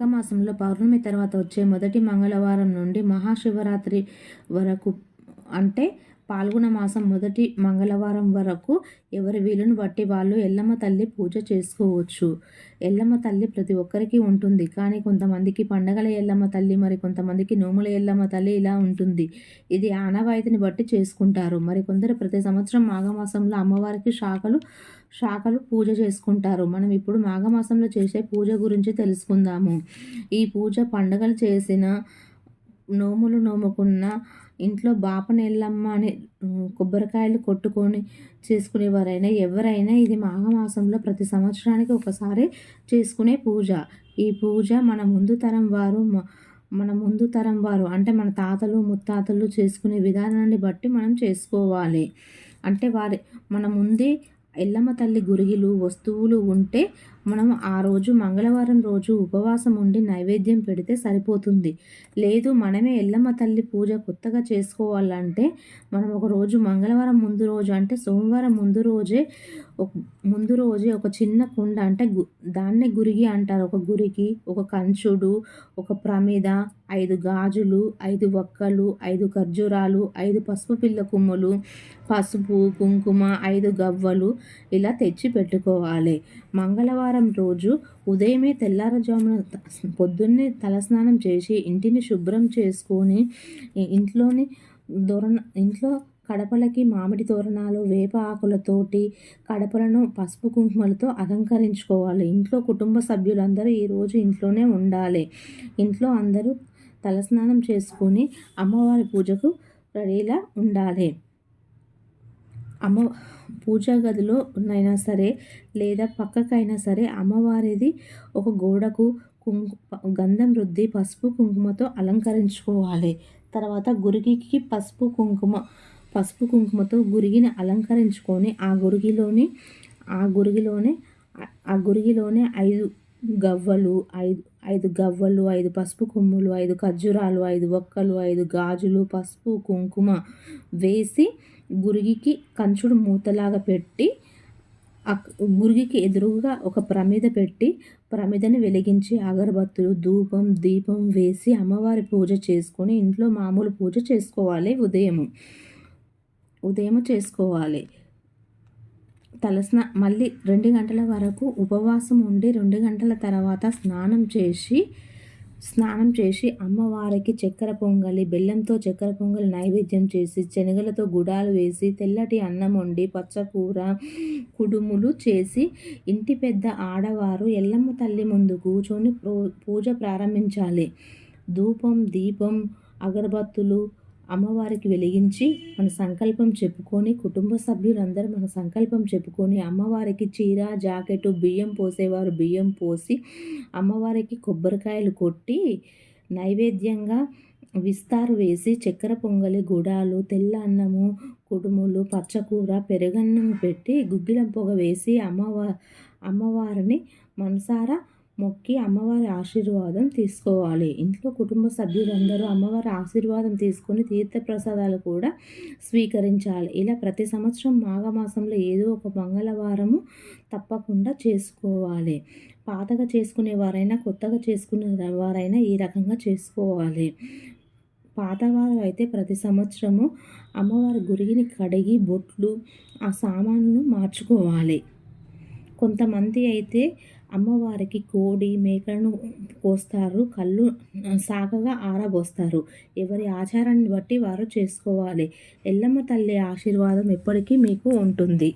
మాఘమాసంలో పౌర్ణమి తర్వాత వచ్చే మొదటి మంగళవారం నుండి మహాశివరాత్రి వరకు అంటే పాల్గొన మాసం మొదటి మంగళవారం వరకు ఎవరి వీలును బట్టి వాళ్ళు ఎల్లమ్మ తల్లి పూజ చేసుకోవచ్చు. ఎల్లమ్మ తల్లి ప్రతి ఒక్కరికి ఉంటుంది. కానీ కొంతమందికి పండగల ఎల్లమ్మ తల్లి మరి కొంతమందికి నోముల ఎల్లమ్మ తల్లి ఇలా ఉంటుంది. ఇది ఆనవాయితీని బట్టి చేసుకుంటారు. మరి కొందరు ప్రతి సంవత్సరం మాఘమాసంలో అమ్మవారికి శాఖలు శాఖలు పూజ చేసుకుంటారు. మనం ఇప్పుడు మాఘమాసంలో చేసే పూజ గురించి తెలుసుకుందాము. ఈ పూజ పండగలు చేసిన నోములు నోముకున్న ఇంట్లో బాపనెల్లమ్మ అని కొబ్బరికాయలు కొట్టుకొని చేసుకునేవారైనా ఎవరైనా ఇది మాఘమాసంలో ప్రతి సంవత్సరానికి ఒకసారి చేసుకునే పూజ. ఈ పూజ మన ముందు తరం వారు మన ముందు తరం వారు అంటే మన తాతలు ముత్తాతలు చేసుకునే విధానాన్ని బట్టి మనం చేసుకోవాలి. అంటే వారి మన ముందే ఎల్లమ్మ తల్లి గురిగిలు వస్తువులు ఉంటే మనం ఆ రోజు మంగళవారం రోజు ఉపవాసం ఉండి నైవేద్యం పెడితే సరిపోతుంది. లేదు మనమే ఎల్లమ్మ తల్లి పూజ కొత్తగా చేసుకోవాలంటే మనం ఒక రోజు మంగళవారం ముందు రోజు అంటే సోమవారం ముందు రోజే ముందు రోజే ఒక చిన్న కుండ అంటే గు దాన్నే గురిగి అంటారు. ఒక గురికి ఒక కంచుడు ఒక ప్రమిద ఐదు గాజులు ఐదు వక్కలు ఐదు ఖర్జూరాలు ఐదు పసుపు పిల్ల కొమ్ములు పసుపు కుంకుమ ఐదు గవ్వలు ఇలా తెచ్చి పెట్టుకోవాలి. మంగళవారం రోజు ఉదయమే తెల్లారజామున పొద్దున్నే తలస్నానం చేసి ఇంటిని శుభ్రం చేసుకొని ఇంట్లోని దొరణ ఇంట్లో కడపలకి మామిడి తోరణాలు వేప ఆకులతోటి కడపలను పసుపు కుంకుమలతో అలంకరించుకోవాలి. ఇంట్లో కుటుంబ సభ్యులందరూ ఈరోజు ఇంట్లోనే ఉండాలి. ఇంట్లో అందరూ తలస్నానం చేసుకొని అమ్మవారి పూజకు రెడీలా ఉండాలి. అమ్మ పూజా గదిలో అయినా సరే లేదా పక్కకైనా సరే అమ్మవారిది ఒక గోడకు కుంకు గంధం రుద్ది పసుపు కుంకుమతో అలంకరించుకోవాలి. తర్వాత గురిగికి పసుపు కుంకుమ పసుపు కుంకుమతో గురిగిని అలంకరించుకొని ఆ గురిగిలోని ఆ గురిగిలోనే ఆ గురిగిలోనే ఐదు గవ్వలు ఐదు ఐదు గవ్వలు ఐదు పసుపు కొమ్ములు ఐదు ఖర్జూరాలు ఐదు ఒక్కలు ఐదు గాజులు పసుపు కుంకుమ వేసి గురిగికి కంచుడు మూతలాగా పెట్టి గురిగికి ఎదురుగా ఒక ప్రమిద పెట్టి ప్రమిదని వెలిగించి అగరబత్తులు ధూపం దీపం వేసి అమ్మవారి పూజ చేసుకొని ఇంట్లో మామూలు పూజ చేసుకోవాలి ఉదయం ఉదయం చేసుకోవాలి. తలస్నా మళ్ళీ రెండు గంటల వరకు ఉపవాసం ఉండి రెండు గంటల తర్వాత స్నానం చేసి స్నానం చేసి అమ్మవారికి చక్కెర పొంగలి బెల్లంతో చక్కెర పొంగలి నైవేద్యం చేసి శనగలతో గుడాలు వేసి తెల్లటి అన్నం వండి పచ్చకూర కుడుములు చేసి ఇంటి పెద్ద ఆడవారు ఎల్లమ్మ తల్లి ముందు కూర్చొని పూజ ప్రారంభించాలి. ధూపం దీపం అగరబత్తులు అమ్మవారికి వెలిగించి మన సంకల్పం చెప్పుకొని కుటుంబ సభ్యులందరూ మన సంకల్పం చెప్పుకొని అమ్మవారికి చీర జాకెట్ బియ్యం పోసేవారు బియ్యం పోసి అమ్మవారికి కొబ్బరికాయలు కొట్టి నైవేద్యంగా విస్తారు వేసి చక్కెర పొంగలి గుడాలు తెల్ల అన్నము కుడుములు పచ్చకూర పెరుగన్నం పెట్టి గుగ్గిలం పొగ వేసి అమ్మవారి అమ్మవారిని మనసారా మొక్కి అమ్మవారి ఆశీర్వాదం తీసుకోవాలి. ఇంట్లో కుటుంబ సభ్యులందరూ అమ్మవారి ఆశీర్వాదం తీసుకొని తీర్థప్రసాదాలు కూడా స్వీకరించాలి. ఇలా ప్రతి సంవత్సరం మాఘమాసంలో ఏదో ఒక మంగళవారము తప్పకుండా చేసుకోవాలి. పాతగా చేసుకునే వారైనా కొత్తగా చేసుకునే వారైనా ఈ రకంగా చేసుకోవాలి. పాతవారు అయితే ప్రతి సంవత్సరము అమ్మవారి గురిగిని కడిగి బొట్లు ఆ సామాన్లు మార్చుకోవాలి. కొంతమంది అయితే అమ్మవారికి కోడి మేకలను కోస్తారు కళ్ళు సాగగా ఆరబోస్తారు. ఎవరి ఆచారాన్ని బట్టి వారు చేసుకోవాలి. ఎల్లమ్మ తల్లి ఆశీర్వాదం ఎప్పటికీ మీకు ఉంటుంది.